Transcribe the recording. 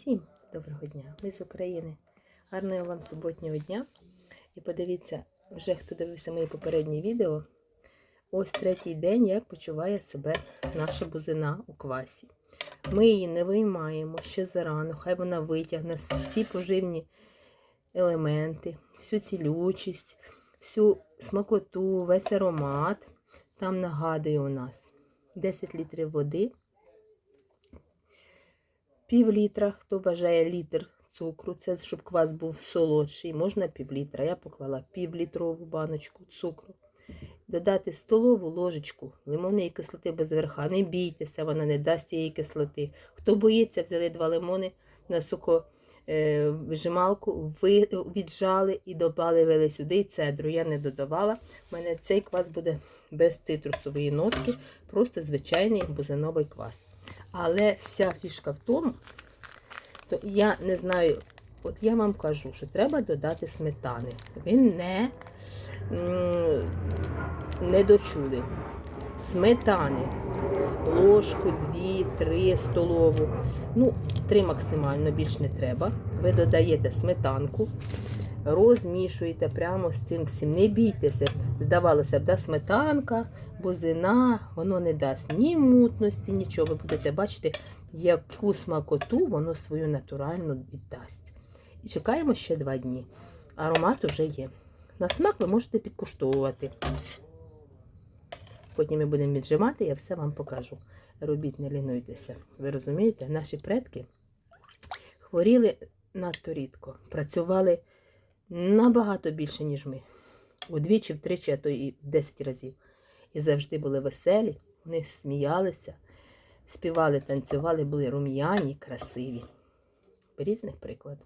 Всім доброго дня! Ми з України. Гарного вам суботнього дня. І подивіться, вже хто дивився мої попередні відео. Ось третій день, як почуває себе наша бузина у квасі. Ми її не виймаємо ще зарано, хай вона витягне всі поживні елементи, всю цілючість, всю смакоту, весь аромат. Там нагадує у нас 10 літрів води, пів літра, хто бажає літр цукру, це щоб квас був солодший, можна пів літра. Я поклала півлітрову баночку цукру. Додати столову ложечку лимонної кислоти без верха. Не бійтеся, вона не дасть цієї кислоти. Хто боїться, взяли два лимони на соковижималку, ви віджали і додали сюди і цедру. Я не додавала. У мене цей квас буде без цитрусової нотки, просто звичайний бузиновий квас. Але вся фішка в тому, то я не знаю, от я вам кажу, що треба додати сметани. Ви не, не дочули. Сметани. Ложку, дві, три столову. Ну, три максимально більш не треба. Ви додаєте сметанку, розмішуєте прямо з цим всім. Не бійтеся. Здавалося б, да, сметанка, бузина, воно не дасть ні мутності, нічого. Ви будете бачити, яку смакоту воно свою натуральну віддасть. І чекаємо ще два дні. Аромат уже є. На смак ви можете підкуштовувати. Потім ми будемо віджимати, я все вам покажу. Робіть, не лінуйтеся. Ви розумієте, наші предки хворіли надто рідко, працювали набагато більше, ніж ми. Удвічі, втричі, а то і в 10 разів. І завжди були веселі, вони сміялися, співали, танцювали, були рум'яні, красиві. Різних з приклад.